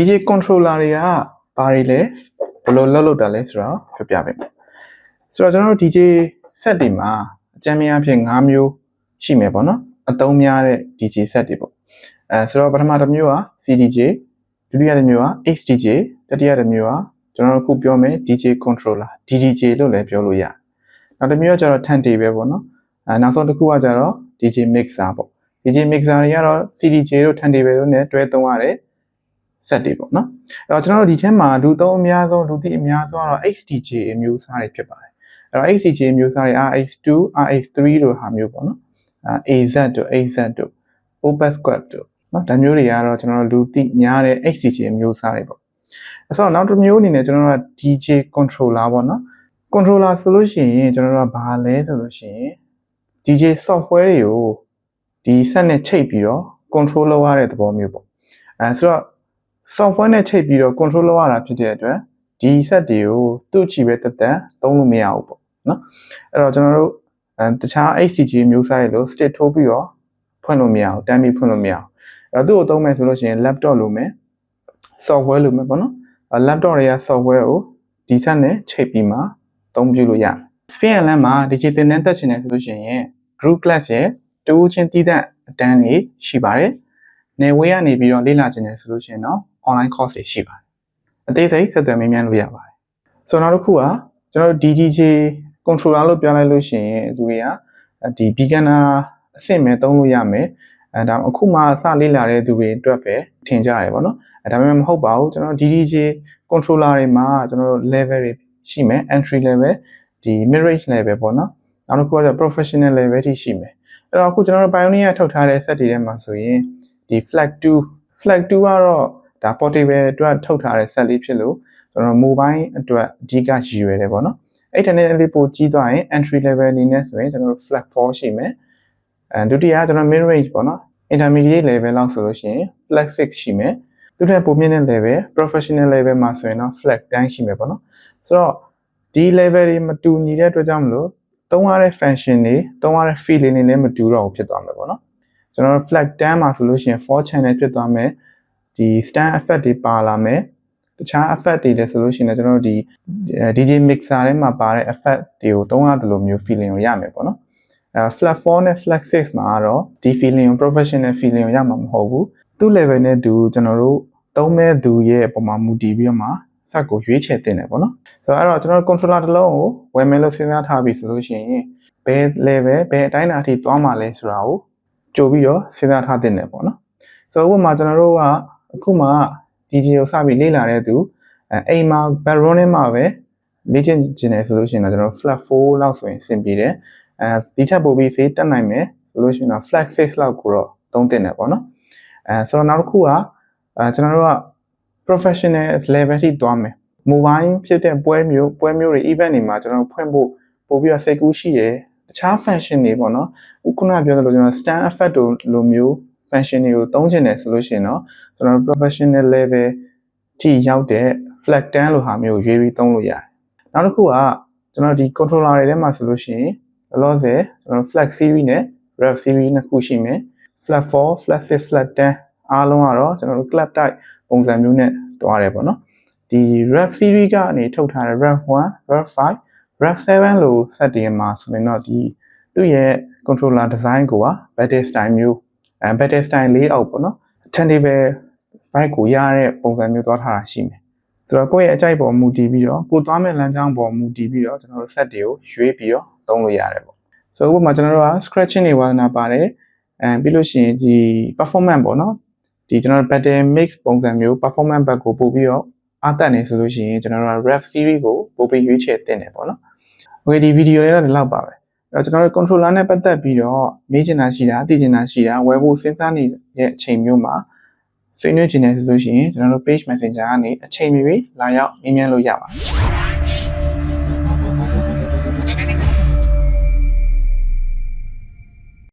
DJ controller တွေကဘာတွေလဲဘယ်လိုလုပ်လို့တာလဲဆိုတော့ပြောပြပေးမယ်ဆိုတော့ကျွန်တော်တို့ DJ set တွေမှာအကြမ်းများအဖြစ်၅မျိုးရှိမယ်ပေါ့နော်အသုံးများတဲ့ DJ set တွေပေါ့အဲဆိုတော့ပထမတစ်မျိုးက CDJ ဒုတိယတစ်မျိုးက XDJ တတိယတစ်မျိုးကကျွန်တော်တို့ခုပြောမယ် DJ controller DDJ လို့လည်းပြောလို့ရတယ်နောက်တစ်မျိုးကကျတော့ turntable ပေါ့နော်အဲနောက်ဆုံးတစ်ခုကကျတော့ DJ mixer ပေါ့ DJ mixer တွေကတော့ CDJ တို့ turntable တို့ ਨੇ တွဲသုံးရတယ် set တွေပေါ့နော်အဲ့တော့ကျွန်တော်တို့ဒီထဲမှာလူသုံးအများဆုံးလူသိအများဆုံးကတော့ XDJ အမျိုးအစားတွေဖြစ်ပါတယ်အဲ့တော့ XDJ အမျိုးအစားတွေ RX2 RX3 လို့ဟာမျိုးပေါ့နော်အဲ AZ တို့ AZ တို့ Opus Squad တို့နော်ဒါမျိုးတွေကတော့ကျွန်တော်တို့လူသိများတဲ့ XDJ အမျိုးအစားတွေပေါ့အဲ့တော့နောက်တစ်မျိုးအနေနဲ့ကျွန်တော်တို့က DJ controller ပေါ့နော် controller ဆိုလို့ရှိရင်ကျွန်တော်တို့ကဘာလဲဆိုလို့ရှိရင် DJ software တွေကိုဒီဆက်နဲ့ချိတ်ပြီးတော့ control လုပ်ရတဲ့သဘောမျိုးပေါ့အဲဆိုတော့ software နဲ့ချိတ်ပြီးတော့ control လုပ်ရတာဖြစ်တဲ့အတွက်ဒီ set တွေကိုသူ့ချီပဲတက်တက်သုံးလို့မရဘူးပေါ့နော်အဲ့တော့ကျွန်တော်တို့အဲတခြား HCG မျိုးစားတွေလို့ stick ထိုးပြီးတော့ဖွင့်လို့မရဘူးတမ်းပြီးဖွင့်လို့မရဘူးအဲ့တော့သူ့ကိုသုံးမယ်ဆိုလို့ရှိရင် laptop လိုမယ် software လိုမယ်ပေါ့နော်အဲ laptop တွေက software ကိုဒီ set နဲ့ချိတ်ပြီးမှသုံးပြုလို့ရတယ် Sphere LAN မှာ digital နဲ့တက်ချင်တယ်ဆိုလို့ရှိရင် group class ရဲ့တူးချင်းတည်တဲ့အတန်းတွေရှိပါတယ်။နေဝေးကနေပြီးတော့လေ့လာချင်တယ်ဆိုလို့ရှိရင်တော့ online course တွေရှိပါတယ်။အသေးစိတ်ဆက်သွယ်မေးမြန်းလို့ရပါတယ်။ဆိုတော့နောက်တစ်ခုကကျွန်တော်တို့ DDJ controller လို့ပြောလိုက်လို့ရှိရင်လူတွေကဒီ beginner အဆင့်ပဲသုံးလို့ရမယ်။အဲဒါအခုမှစလေ့လာတဲ့သူတွေအတွက်ပဲထင်ကြရတယ်ပေါ့နော်။အဲဒါပေမဲ့မဟုတ်ပါဘူးကျွန်တော် DDJ controller တွေမှာကျွန်တော်တို့ level တွေရှိမယ် entry level ဒီ mid range level ပေါ့နော်နောက်တစ်ခုကကျ professional level ထိရှိမယ်အဲ့တော့အခုကျွန်တော်တို့ Pioneer ထုတ်ထားတဲ့ set တွေထဲမှာဆိုရင်ဒီ flag 2 flag 2ကတော့ ဒါ portable အတွက်ထုတ်ထားတဲ့ set လေးဖြစ်လို့ကျွန်တော် mobile အတွက်အဓိကရည်ရွယ်တယ်ပေါ့နော်အဲ့ထက်နဲ့လေးပိုကြီးသွားရင် entry level အနေနဲ့ဆိုရင်ကျွန်တော်တို့ flag 4ရှိမယ်အဲဒုတိယကျွန်တော် mid range ပေါ့နော် intermediate level လောက်ဆိုလို့ရှိရင် flag 6ရှိမယ်သူထက်ပိုမြင့်တဲ့ level professional level မှာဆိုရင်တော့ flag 10ရှိမယ်ပေါ့နော်ဆိုတော့ဒီ level တွေမတူညီတဲ့အတွက်ကြောင့်မလို့သုံးရတဲ့ function တွေသုံးရတဲ့ feeling တွေလည်းမတူတော့ဘူးဖြစ်သွားမှာပေါ့နော်ကျွန်တော်တို့ flag 10မှာဆိုလို့ရှိရင်4 channel ဖြစ်သွားမယ် ဒီ stand effect တွေပါလာမယ်တခြား effect တွေလည်းဆိုလို့ရှိရင်ကျွန်တော်တို့ဒီ DJ mixer ထဲမှာပါတဲ့ effect တွေကိုသုံးရတယ်လို့မျိုး feeling ကိုရမယ်ပေါ့နော်အဲ flag 4နဲ့ flag 6မှာတော့ဒီ feeling ကို professional feeling ကိုရမှာမဟုတ်ဘူးသူ့ level နဲ့တူကျွန်တော်တို့သုံးမဲ့သူရဲ့အပေါ်မှာမူတည်ပြီးတော့မှစက်ကိုရွေးချယ်တင်တယ်ပေါ့နော်ဆိုတော့အဲ့တော့ကျွန်တော်တို့ controller တစ်လုံးကိုဝယ်မယ်လို့စဉ်းစားထားပြီဆိုလို့ရှိရင်ဘယ် level ဘယ်အတိုင်းအတာအထိသွားမှာလဲဆိုတာကိုကြိုပြီးတော့စဉ်းစားထားတင်တယ်ပေါ့နော်ဆိုတော့ဥပမာကျွန်တော်တို့က အခုမှ DJ ကိုစပြီးလေ့လာတဲ့သူအဲအိမ်မှာ background ထဲမှာပဲလေ့ကျင့်ကျင်တယ်ဆိုလို့ရှိရင်တော့ကျွန်တော် flat 4လောက်ဆိုရင်အဆင်ပြေတယ်အဲဒီထက်ပိုပြီးဈေးတက်နိုင်မယ်ဆိုလို့ရှိရင်တော့ flat 6လောက်ကိုတော့သုံးတင်တယ်ပေါ့နော်အဲဆိုတော့နောက်တစ်ခုကအဲကျွန်တော်တို့က professional level ထိသွားမယ် mobile ဖြစ်တဲ့ပွဲမျိုးပွဲမျိုးတွေ event တွေမှာကျွန်တော်ဖွင့်ဖို့ပို့ပြီးတော့စိတ်ကူးရှိတယ်တခြား function တွေပေါ့နော်ခုနကပြောသလိုကျွန်တော် stand effect တို့လိုမျိုး function တွေကိုသုံးချင်တယ်ဆိုလို့ရှိရင်တော့ကျွန်တော် professional level ထိရောက်တဲ့ flag 10လိုဟာမျိုးကိုရွေးပြီးသုံးလို့ရတယ်နောက်တစ်ခုကကျွန်တော်ဒီ controller တွေထဲမှာဆိုလို့ရှိရင်လောလောဆယ်ကျွန်တော် flag series နဲ့ rev series နှစ်ခုရှိမယ် flag 4 flag 6 flag 10အားလုံးကတော့ကျွန်တော်တို့ club type ပုံစံမျိုးနဲ့တွားတယ်ပေါ့နော်ဒီ rev series ကနေထုတ်ထားတဲ့ rev 1 rev 5 rev 7လို့ set တင်မှာဆိုရင်တော့ဒီသူ့ရဲ့ controller design ကိုက battle style မျိုး အဲ battle style layout ပေါ့နော် turntable bike ကိုရတဲ့ပုံစံမျိုးသွားထားတာရှိမယ်ဆိုတော့ကိုယ့်ရဲ့အကြိုက်ပေါ်မူတည်ပြီးတော့ကိုသွားမဲ့လမ်းကြောင်းပေါ်မူတည်ပြီးတော့ကျွန်တော်တို့ set တွေကိုရွေးပြီးတော့သုံးလို့ရတယ်ပေါ့ဆိုတော့ဥပမာကျွန်တော်တို့က scratching တွေဝါသနာပါတယ်အဲပြီးလို့ရှိရင်ဒီ performance ပေါ့နော်ဒီကျွန်တော်တို့ battle mix ပုံစံမျိုး performance back ကိုပို့ပြီးတော့အားတက်နေဆိုလို့ရှိရင်ကျွန်တော်တို့က ref series ကိုပို့ပြီးရွေးချယ်တင်တယ်ပေါ့နော်။ Okay ဒီဗီဒီယိုလေးတော့ဒီလောက်ပါပဲ။အဲ့ တော့ကျွန်တော်တို့ controller နဲ့ပတ်သက်ပြီးတော့မေးချင်တာရှိတာသိချင်တာရှိတာဝယ်ဖို့စဉ်းစားနေတဲ့အချိန်မျိုးမှာဆွေးနွေးချင်တယ်ဆိုလို့ရှိရင်ကျွန်တော်တို့ page messenger ကနေအချိန်မီလာရောက်မေးမြန်းလို့ရပါတယ်။